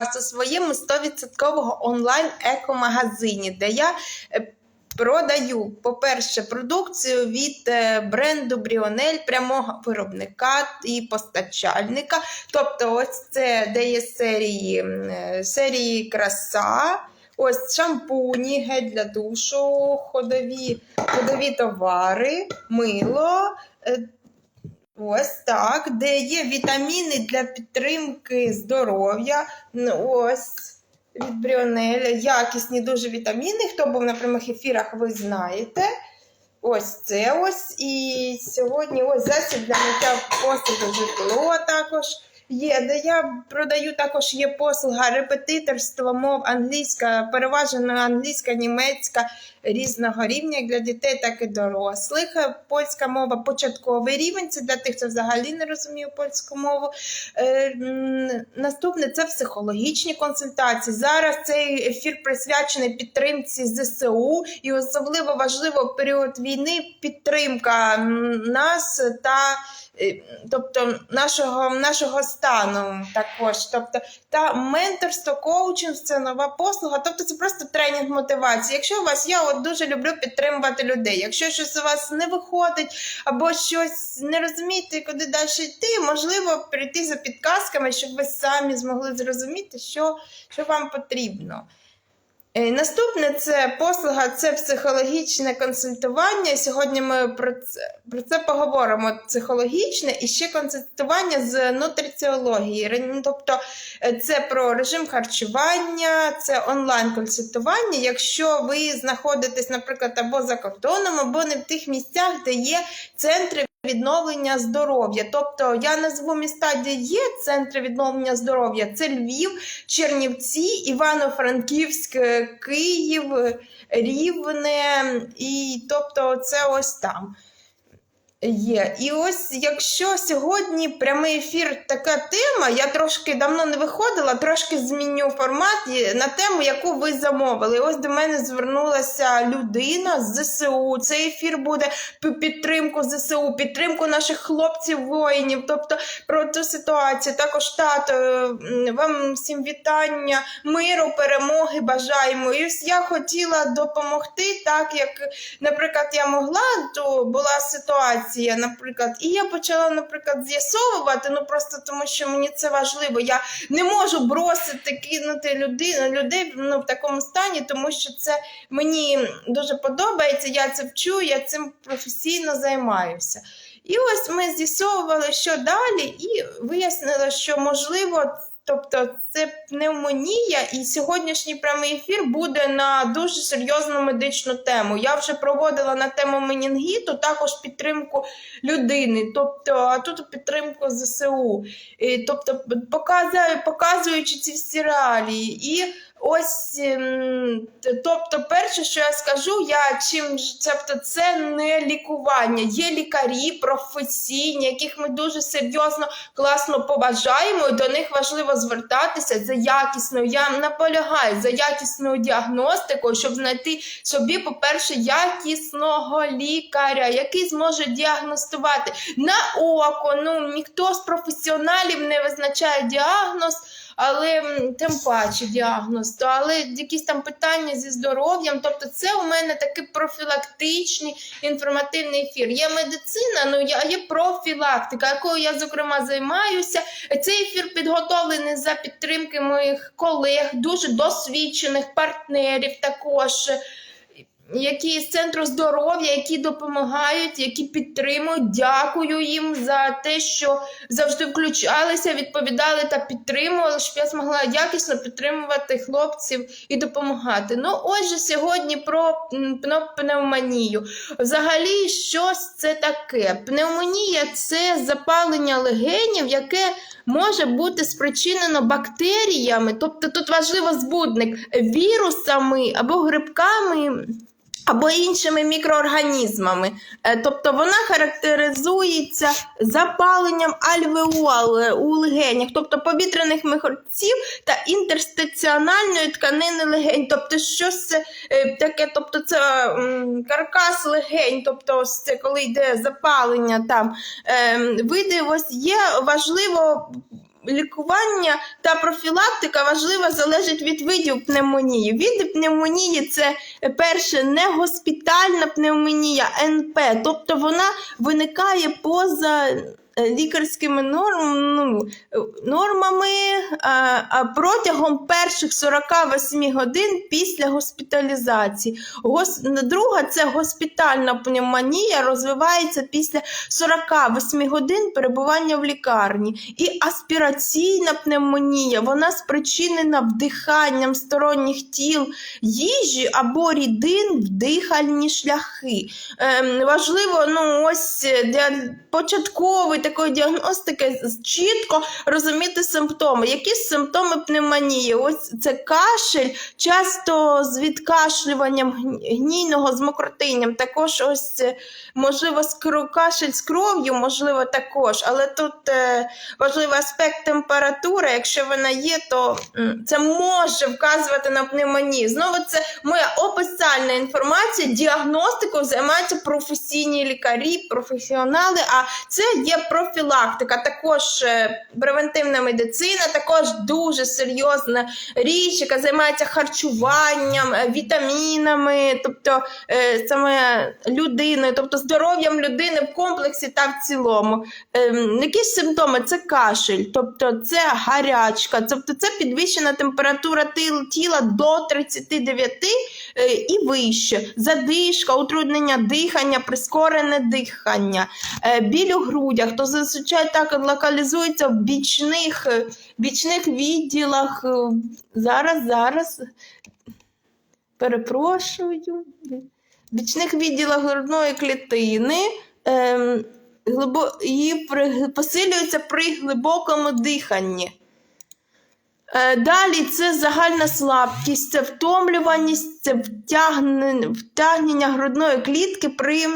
у своєму 100% онлайн екомагазині, де я е, продаю, по-перше, продукцію від е, бренду Бріонель, прямого виробника і постачальника. Тобто, ось це де є серії, е, серії краса. Ось шампуні, гель для душу, ходові, ходові товари, мило. Ось так, де є вітаміни для підтримки здоров'я. Ось від Бріонеля. Якісні дуже вітаміни. Хто був на прямих ефірах, ви знаєте. Ось це ось. І сьогодні ось засіб для миття посуду житло також є. Де я продаю також є послуга репетиторство мов англійська, переважно англійська, німецька різного рівня для дітей, так і дорослих. Польська мова початковий рівень. Це для тих, хто взагалі не розуміє польську мову. Е, Наступне це психологічні консультації. Зараз цей ефір присвячений підтримці ЗСУ, і особливо важливо в період війни підтримка нас та. Е, Тобто нашого, нашого стану також. Тобто, та менторство, коучинг це нова послуга. Тобто це просто тренінг мотивації. Якщо у вас я от дуже люблю підтримувати людей. Якщо щось у вас не виходить, або щось не розумієте, куди далі йти, можливо, прийти за підказками, щоб ви самі змогли зрозуміти, що, що вам потрібно. Е, Наступне це послуга, це психологічне консультування. Сьогодні ми про це, про це поговоримо. Психологічне і ще консультування з нутриціології. Ну, Тобто е, це про режим харчування, це онлайн-консультування. Якщо ви знаходитесь, наприклад, або за кордоном, або не в тих місцях, де є центри відновлення здоров'я. Тобто я назву міста, де є центри відновлення здоров'я. Це Львів, Чернівці, Івано-Франківськ, е, Київ, е, Рівне, і тобто це ось там. Є. І ось якщо сьогодні прямий ефір така тема, я трошки давно не виходила, трошки зміню формат на тему, яку ви замовили. Ось до мене звернулася людина з ЗСУ. Цей ефір буде підтримку ЗСУ, підтримку наших хлопців, воїнів, тобто про цю ситуацію. Також тато, вам всім вітання, миру, перемоги бажаємо. І ось я хотіла допомогти, так як наприклад, я могла, то була ситуація, наприклад, і я почала, наприклад, з'ясовувати, ну просто тому, що мені це важливо. Я не можу бросити, кинути людину, людей ну, в такому стані, тому що це мені дуже подобається, я це вчу, я цим професійно займаюся. І ось ми з'ясовували, що далі, і вияснили, що можливо. Тобто це пневмонія, і сьогоднішній прямий ефір буде на дуже серйозну медичну тему. Я вже проводила на тему менінгіту, також підтримку людини, тобто, а тут підтримку ЗСУ. І, тобто, показую, показуючи ці всі реалії. І ось, ем, тобто, перше, що я скажу, я чим тобто, це не лікування. Є лікарі професійні, яких ми дуже серйозно класно поважаємо, і до них важливо звертатися за якісною. Я наполягаю за якісною діагностикою, щоб знайти собі, по-перше, якісного лікаря, який зможе діагностувати на око. Ну ніхто з професіоналів не визначає діагноз. Але тим паче діагноз, то але якісь там питання зі здоров'ям. Тобто, це у мене такий профілактичний інформативний ефір. Є медицина, ну я є профілактика, якою я зокрема займаюся. Цей ефір підготовлений за підтримки моїх колег, дуже досвідчених партнерів також. Які з центру здоров'я, які допомагають, які підтримують. Дякую їм за те, що завжди включалися, відповідали та підтримували, щоб я змогла якісно підтримувати хлопців і допомагати. Ну, отже, сьогодні про пневмонію. Взагалі, щось це таке? Пневмонія це запалення легенів, яке може бути спричинено бактеріями, тобто тут важливо збудник вірусами або грибками. Або іншими мікроорганізмами. Е, Тобто вона характеризується запаленням альвеол у легенях, тобто повітряних михорців та інтерстиціональної тканини легень. Тобто, щось е, таке, тобто це каркас легень, тобто це коли йде запалення там. Е, види ось є важливо лікування та профілактика важливо залежить від видів пневмонії. Види пневмонії це е, перше не госпітальна пневмонія НП, тобто вона виникає поза лікарськими норм, ну, е, нормами а протягом перших 48 годин після госпіталізації. Гос... Друга це госпітальна пневмонія, розвивається після 48 годин перебування в лікарні. І аспіраційна пневмонія, вона спричинена вдиханням сторонніх тіл їжі або рідин в дихальні шляхи. Ем, важливо, ну ось е, для початкової такої діагностики чітко розуміти симптоми. Які симптоми пневмонії? Ось це кашель, часто з відкашлюванням гнійного з мокротинням. Також ось е, можливо кашель з кров'ю, можливо, також. Але тут е, важливий аспект температури. Якщо вона є, то це може вказувати на пневмонію. Знову це моя описальна інформація. Діагностикою займаються професійні лікарі, професіонали. А це є профілактика, також е, превентивна медицина, також дуже серйозна річ, яка займається харчуванням, е, вітамінами, тобто е, саме людиною, тобто здоров'ям людини в комплексі та в цілому. Ем, Якісь симптоми це кашель, тобто це гарячка, тобто це підвищена температура тіла до 39 е, і вище, задишка, утруднення дихання, прискорене дихання, е, біль у грудях, то зазвичай так локалізується в бічних, е, бічних відділах. е, Зараз, зараз. Перепрошую. в Бічних відділах грудної клітини. Ем, глибо... її при... посилюється при глибокому диханні. Е, Далі це загальна слабкість, це втомлюваність, це втягнення, грудної клітки при,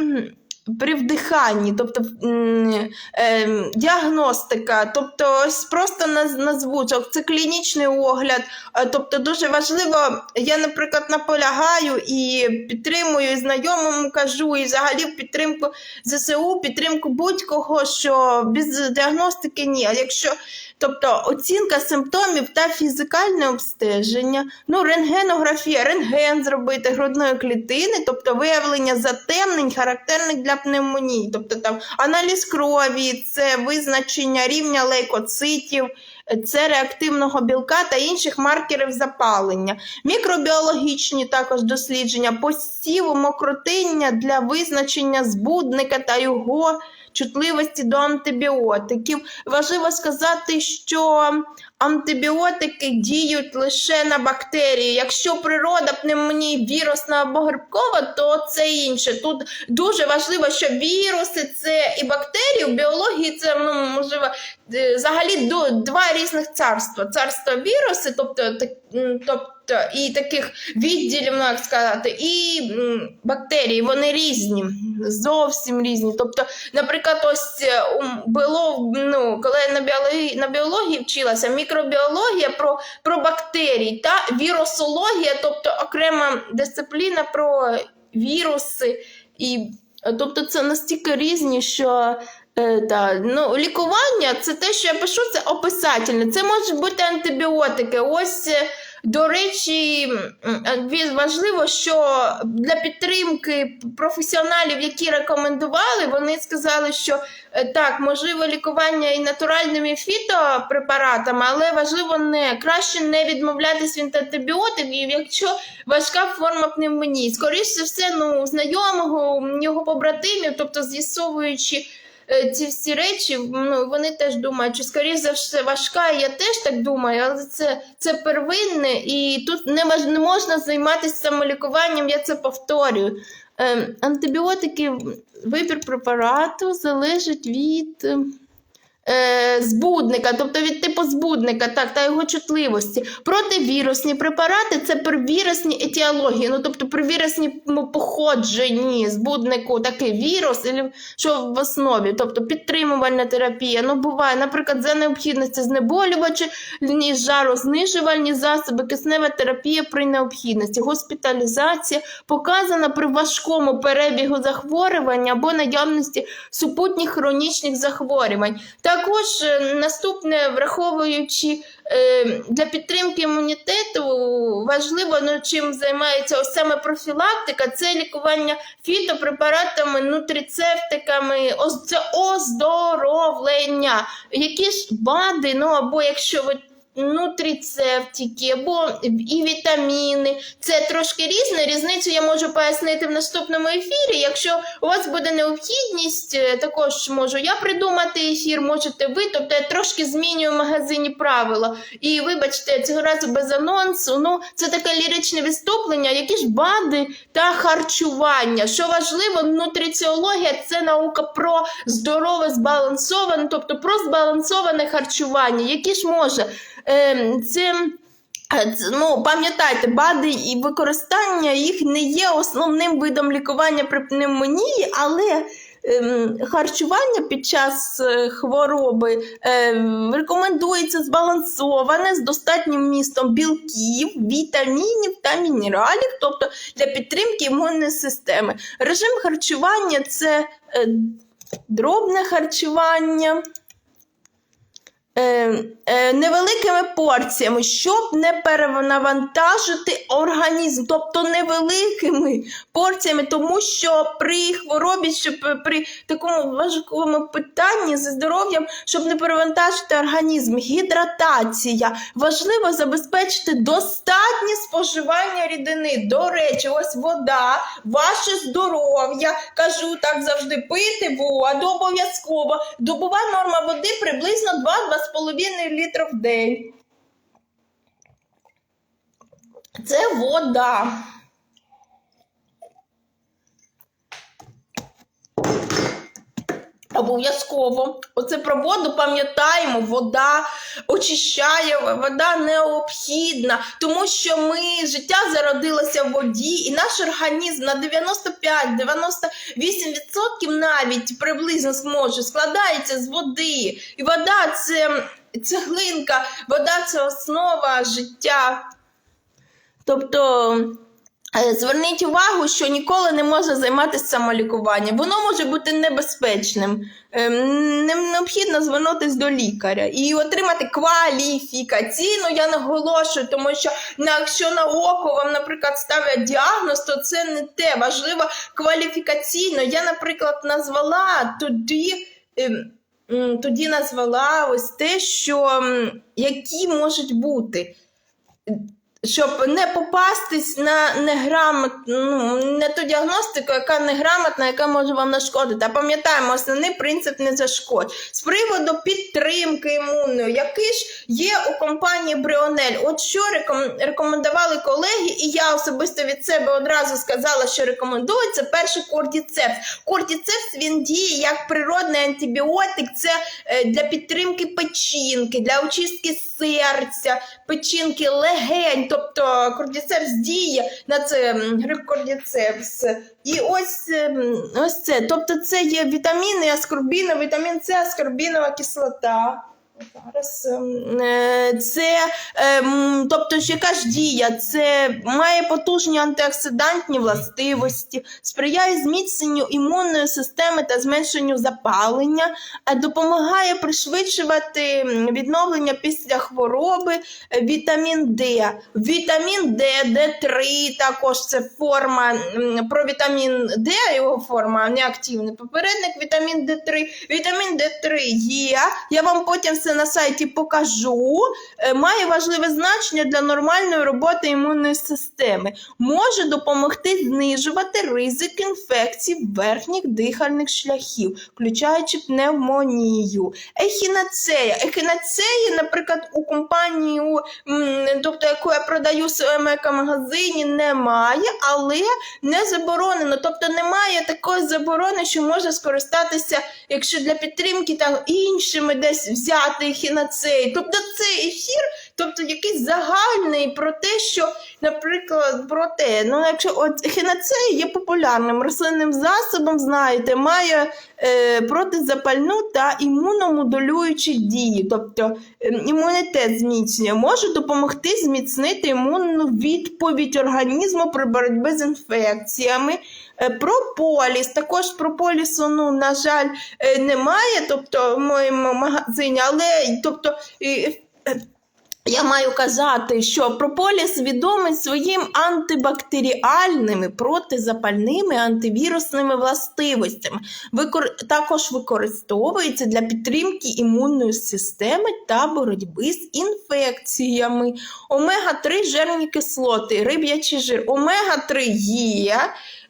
при вдиханні, тобто е, діагностика, тобто ось просто наз- назву, що це клінічний огляд. Е, Тобто дуже важливо, я, наприклад, наполягаю і підтримую, і знайомому кажу, і взагалі підтримку ЗСУ, підтримку будь-кого, що без діагностики ні. А якщо Тобто оцінка симптомів та фізикальне обстеження, ну, рентгенографія, рентген зробити грудної клітини, тобто виявлення затемнень, характерних для пневмонії, тобто там аналіз крові, це визначення рівня лейкоцитів, це реактивного білка та інших маркерів запалення, мікробіологічні також дослідження, посіву мокротиння для визначення збудника та його чутливості до антибіотиків. Важливо сказати, що антибіотики діють лише на бактерії. Якщо природа пневмонії вірусна або грибкова, то це інше. Тут дуже важливо, що віруси це і бактерії в біології це ну, можливо е, взагалі два різних царства. Царство віруси, тобто тобто і таких відділів, ну, як сказати, і бактерії, вони різні, зовсім різні. Тобто, наприклад, ось е, біолог, ну, коли я на біології, на біології вчилася, мікробіологія про, про бактерії та вірусологія, тобто окрема дисципліна про віруси. І, тобто це настільки різні, що Е, ну, лікування це те, що я пишу, це описательне. Це можуть бути антибіотики. Ось, е, до речі, е, важливо, що для підтримки професіоналів, які рекомендували, вони сказали, що е, так, можливо, лікування і натуральними фітопрепаратами, але важливо не краще не відмовлятись від антибіотиків, якщо важка форма пневмонії. Скоріше все, ну, знайомого, його побратимів, тобто з'ясовуючи ці всі речі, ну, вони теж думають, що скоріше за все важка, я теж так думаю, але це, це первинне, і тут не, мож- не можна займатися самолікуванням, я це повторюю. Е, антибіотики, вибір препарату залежить від. Е, збудника, тобто від типу збудника, так, та його чутливості. Противірусні препарати це при вірусні етіології, ну тобто при вірусному походженні збуднику такий вірус, що в основі, тобто підтримувальна терапія. Ну, буває, наприклад, за необхідності знеболювачі, ні жарознижувальні засоби, киснева терапія при необхідності, госпіталізація показана при важкому перебігу захворювання або наявності супутніх хронічних захворювань. Також е, наступне, враховуючи е, для підтримки імунітету, важливо, ну, чим займається ось саме профілактика, це лікування фітопрепаратами, нутрицептиками, це оздоровлення. Які ж БАДи, ну або якщо ви нутрицептики або і вітаміни. Це трошки різне. Різницю я можу пояснити в наступному ефірі. Якщо у вас буде необхідність, е, також можу я придумати ефір, можете ви. Тобто я трошки змінюю в магазині правила. І вибачте, цього разу без анонсу. Ну, це таке ліричне виступлення, які ж БАДи та харчування. Що важливо, нутриціологія це наука про здорове, збалансоване, тобто про збалансоване харчування. Які ж може Ем, е, Ну, пам'ятайте, БАДи і використання їх не є основним видом лікування при пневмонії, але ем, харчування під час е, хвороби ем, рекомендується збалансоване з достатнім містом білків, вітамінів та мінералів, тобто для підтримки імунної системи. Режим харчування це е, дробне харчування невеликими порціями, щоб не перенавантажити організм, тобто невеликими порціями, тому що при хворобі, щоб при такому важкому питанні зі здоров'ям, щоб не перевантажити організм, гідратація. Важливо забезпечити достатнє споживання рідини. До речі, ось вода, ваше здоров'я. Кажу так завжди пити воду обов'язково. Добова норма води приблизно 2-2,5 літра в день. Це вода. Обов'язково. Оце про воду пам'ятаємо, вода очищає, вода необхідна, тому що ми життя зародилося в воді, і наш організм на 95-98% навіть приблизно зможе складається з води. І вода це цеглинка, вода це основа життя. Тобто. Е, Зверніть увагу, що ніколи не можна займатися самолікуванням. Воно може бути небезпечним. Ем, Необхідно звернутися до лікаря і отримати кваліфікаційну, я наголошую, тому що якщо на око вам, наприклад, ставлять діагноз, то це не те. Важливо кваліфікаційно. Я, наприклад, назвала тоді. ем, Тоді назвала ось те, що які можуть бути щоб не попастись на неграмотну, ну, не ту діагностику, яка неграмотна, яка може вам нашкодити. А пам'ятаємо, основний принцип не зашкодь. З приводу підтримки імунної, який ж є у компанії Бріонель. От що реком- рекомендували колеги, і я особисто від себе одразу сказала, що рекомендується перший кортіцепс. Кортіцепс він діє як природний антибіотик, це е, для підтримки печінки, для очистки серця, печінки легень, тобто кордіцепс діє на це гриб кордіцепс. І ось, ем, ось це. Тобто це є вітаміни, аскорбіна, вітамін С, аскорбінова кислота. Зараз ем, е, це, ем, тобто, яка ж дія? Це має потужні антиоксидантні властивості, сприяє зміцненню імунної системи та зменшенню запалення, е, допомагає пришвидшувати відновлення після хвороби. Е, Вітамін Д. Вітамін Д, Д3 також це форма про вітамін Д, його форма неактивний попередник. Вітамін Д3. Вітамін Д3 є. Я вам потім все на сайті покажу. Е, Має важливе значення для нормальної роботи імунної системи. Може допомогти знижувати ризик інфекцій верхніх дихальних шляхів, включаючи пневмонію. Ехінацея. Ехінацеї, наприклад, у компанії, тобто яку я продаю в своєму екомагазині, немає, але не заборонено. Тобто немає такої заборони, що можна скористатися, якщо для підтримки там іншими десь взяти ехінацеї.Тобто це ефір, тобто якийсь загальний про те, що, наприклад, про те, ну якщо от ехінацея є популярним рослинним засобом, знаєте, має е, протизапальну та імуномодулюючі дії, тобто е, імунітет зміцнює, може допомогти зміцнити імунну відповідь організму при боротьбі з інфекціями. Е, Прополіс. Також прополісу, ну, на жаль, е, немає, тобто в моєму магазині, але тобто. е, я маю казати, що прополіс відомий своїм антибактеріальними, протизапальними, антивірусними властивостями. Викор... Також використовується для підтримки імунної системи та боротьби з інфекціями. Омега-3 жирні кислоти, риб'ячий жир. Омега-3 є.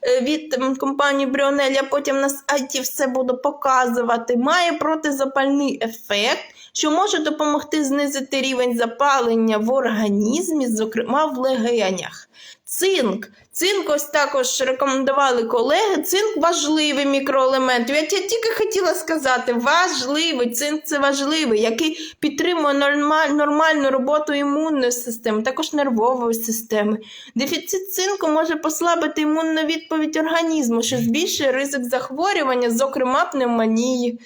Е, Від компанії Бріонель, я потім на сайті все буду показувати, має протизапальний ефект, що може допомогти знизити рівень запалення в організмі, зокрема в легенях. Цинк. Цинк ось також рекомендували колеги. Цинк важливий мікроелемент. Я тільки хотіла сказати, важливий, цинк це важливий, який підтримує нормаль, нормальну роботу імунної системи, також нервової системи. Дефіцит цинку може послабити імунну відповідь організму, що збільшує ризик захворювання, зокрема пневмонії.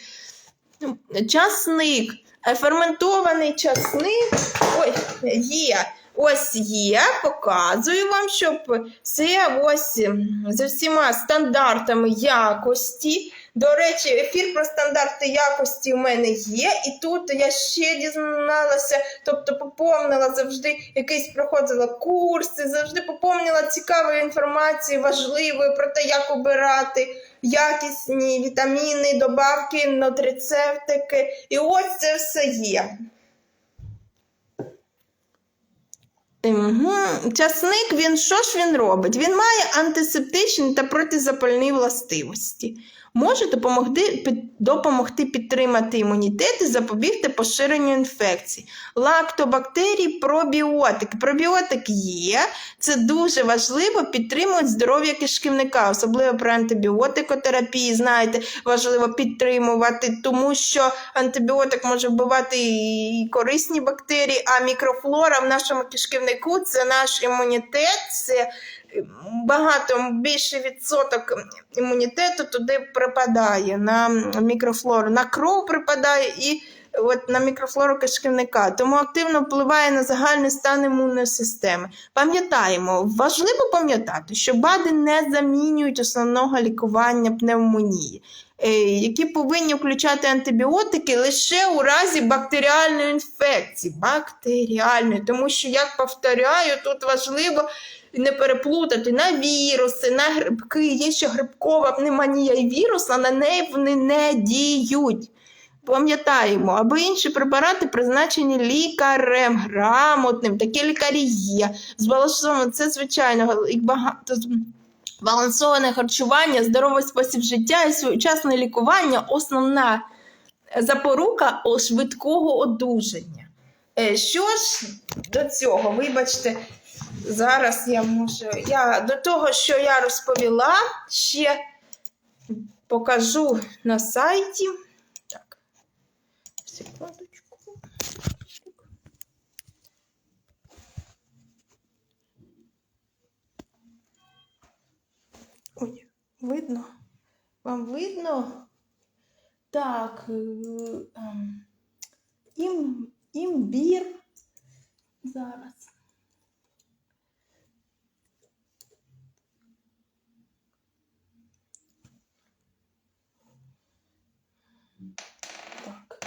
Часник. Ферментований часник. Ой, є. Ось є, показую вам, щоб все ось за всіма стандартами якості. До речі, ефір про стандарти якості у мене є, і тут я ще дізналася, тобто поповнила завжди якийсь проходила курси, завжди поповнила цікавою інформацією, важливою про те, як обирати якісні вітаміни, добавки, нутрицептики. І ось це все є. Угу. Часник, він що ж він робить? Він має антисептичні та протизапальні властивості. Може допомогти, під- допомогти підтримати імунітет і запобігти поширенню інфекцій. Лактобактерії, пробіотики. Пробіотик є, це дуже важливо, підтримують здоров'я кишківника, особливо при антибіотикотерапії. Знаєте, важливо підтримувати, тому що антибіотик може вбивати і корисні бактерії, а мікрофлора в нашому кишківнику це наш імунітет, це багато більший відсоток імунітету туди припадає на мікрофлору, на кров припадає і от на мікрофлору кишківника, тому активно впливає на загальний стан імунної системи. Пам'ятаємо, важливо пам'ятати, що БАДи не замінюють основного лікування пневмонії. е, Які повинні включати антибіотики лише у разі бактеріальної інфекції. Бактеріальної, тому що, як повторяю, тут важливо не переплутати на віруси, на грибки. Є ще грибкова пневмонія і вірус, а на неї вони не діють. Пам'ятаємо, або інші препарати призначені лікарем, грамотним, такі лікарі є. Збалансовано, це звичайно, і багато збалансоване харчування, здоровий спосіб життя і своєчасне лікування основна запорука швидкого одужання. Е, Що ж до цього, вибачте, зараз я можу. Я до того, що я розповіла, ще покажу на сайті. Так, секундочку. Ой, видно? Вам видно? Так. е, ем, Ім, імбір. Зараз. Так.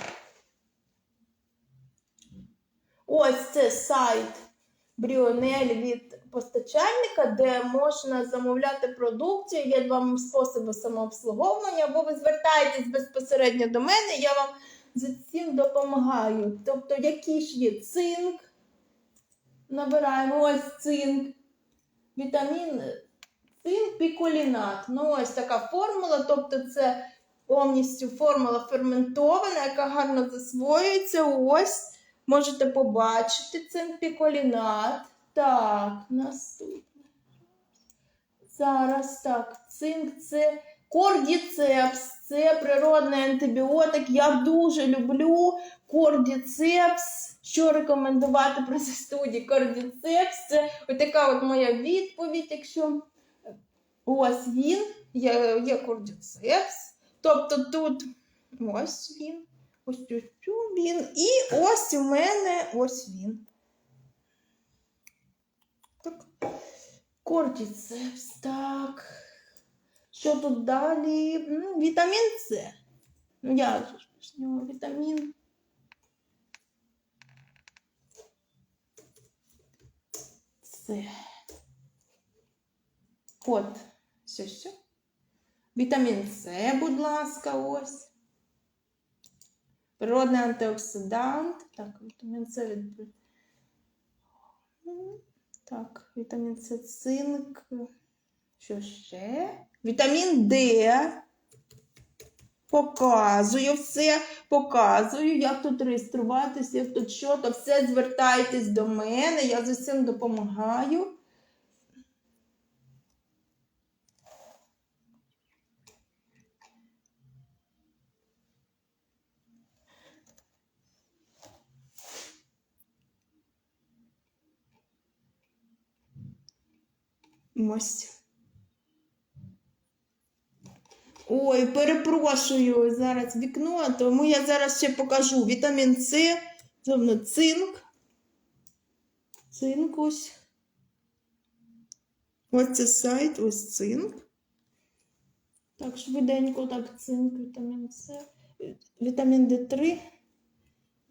Ось це сайт Бріонель від постачальника, де можна замовляти продукцію. Є два способи самообслуговування, або ви звертаєтесь безпосередньо до мене, я вам з цим допомагаю. Тобто, який ж є цинк, набираємо ось цинк, вітамін цинк, піколінат. Ну, ось така формула, тобто це повністю формула ферментована, яка гарно засвоюється. Ось можете побачити цинк піколінат. Так, наступне. Зараз так. Цинк це кордіцепс, це природний антибіотик. Я дуже люблю кордіцепс. Що рекомендувати при застуді? Кордіцепс це така от моя відповідь, якщо ось він, є, є кордіцепс. Тобто тут ось він, ось тут він, і ось у мене ось він. Так. Кордіцепс, так. Що тут далі? М, Вітамін С. Ну, я з нього вітамін. С. Код. Що, що? Вітамін С, будь ласка, ось. Природний антиоксидант. Так, вітамін С від. Так, вітамін С, цинк. Що ще? Вітамін Д. Показую все, показую, як тут реєструватися, як тут що, то все звертайтесь до мене, я з усім допомагаю. Ось. Ой, перепрошую, зараз вікно, тому я зараз ще покажу вітамін С, тобто цинк. Цинк ось. Ось це сайт, ось цинк. Так, швиденько, так, цинк, вітамін С. Вітамін Д3,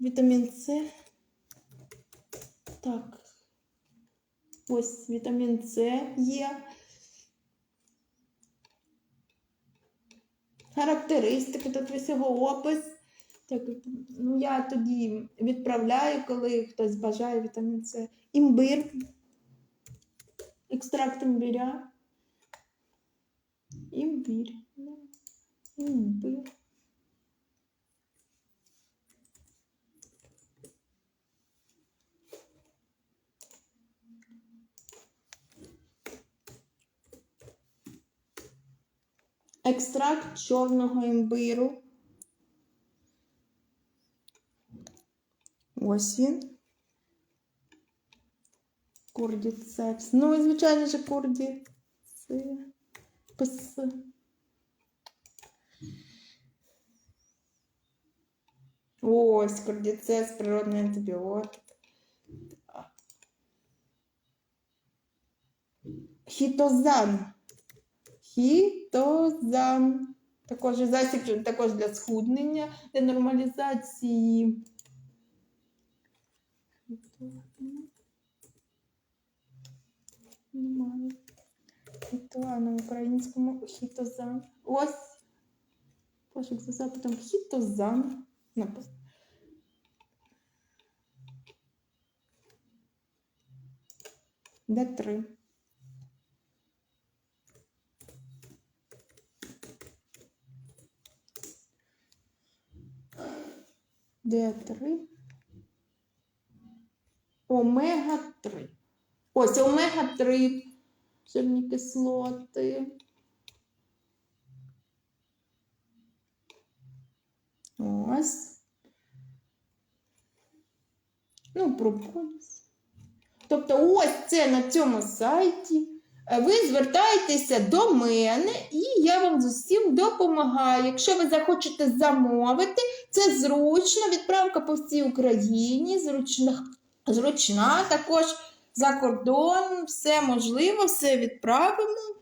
вітамін С. Так. Ось вітамін С є. Характеристики, тут ось його опис. Так, ну, я тоді відправляю, коли хтось бажає вітамін С. Імбир. Екстракт імбиря. Імбир. Імбир. Екстракт чорного імбиру. Ось він. Курдіцепс. Ну, і звичайно ж, курдіцепс. Ось курдіцепс, природний антибіотик. Хітозан. Хітозан. Також засіб також для схуднення, для нормалізації. Немає. Хіто, на українському хітозан. Ось. Пошук за запитом хітозан. Написано. Д3. Д3. Омега-3. Ось омега-3 жирні кислоти. Ось. Ну, прополіс. Тобто, ось це на цьому сайті. Ви звертаєтеся до мене, і я вам з усім допомагаю. Якщо ви захочете замовити, це зручно, відправка по всій Україні, зручна, зручна також за кордон, все можливо, все відправимо.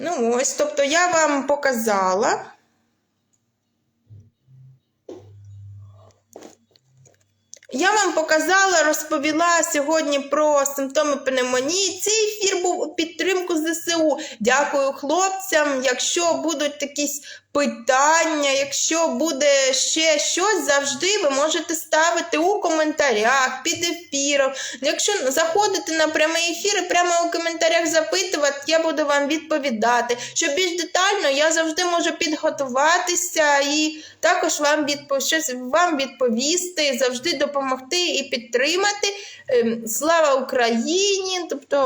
Ну ось, тобто я вам показала. Я вам показала, розповіла сьогодні про симптоми пневмонії. Цей ефір був у підтримку ЗСУ. Дякую хлопцям. Якщо будуть якісь питання, якщо буде ще щось, завжди ви можете ставити у коментарях під ефіром. Якщо заходите на прямий ефір і прямо у коментарях запитувати, я буду вам відповідати. Щоб більш детально, я завжди можу підготуватися і також вам, відпо... щось вам відповісти, завжди допомогти і підтримати. Ем, Слава Україні! Тобто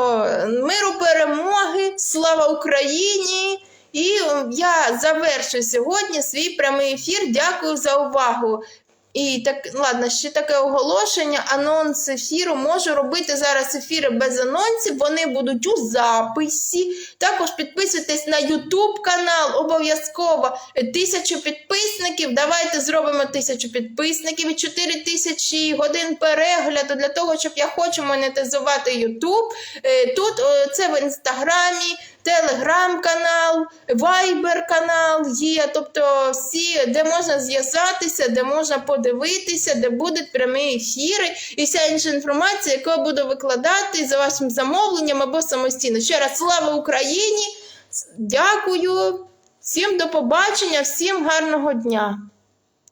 миру перемоги, слава Україні! І я завершу сьогодні свій прямий ефір. Дякую за увагу. І так, ладно, ще таке оголошення, анонс ефіру. Можу робити зараз ефіри без анонсів, вони будуть у записі. Також підписуйтесь на YouTube канал, обов'язково тисячу підписників. Давайте зробимо тисячу підписників і 4 тисячі годин перегляду для того, щоб я хочу монетизувати YouTube. Е, Тут це в інстаграмі. Телеграм-канал, Вайбер-канал є, тобто всі, де можна зв'язатися, де можна подивитися, де будуть прямі ефіри і вся інша інформація, яку я буду викладати за вашим замовленням або самостійно. Ще раз слава Україні! Дякую, всім до побачення, всім гарного дня!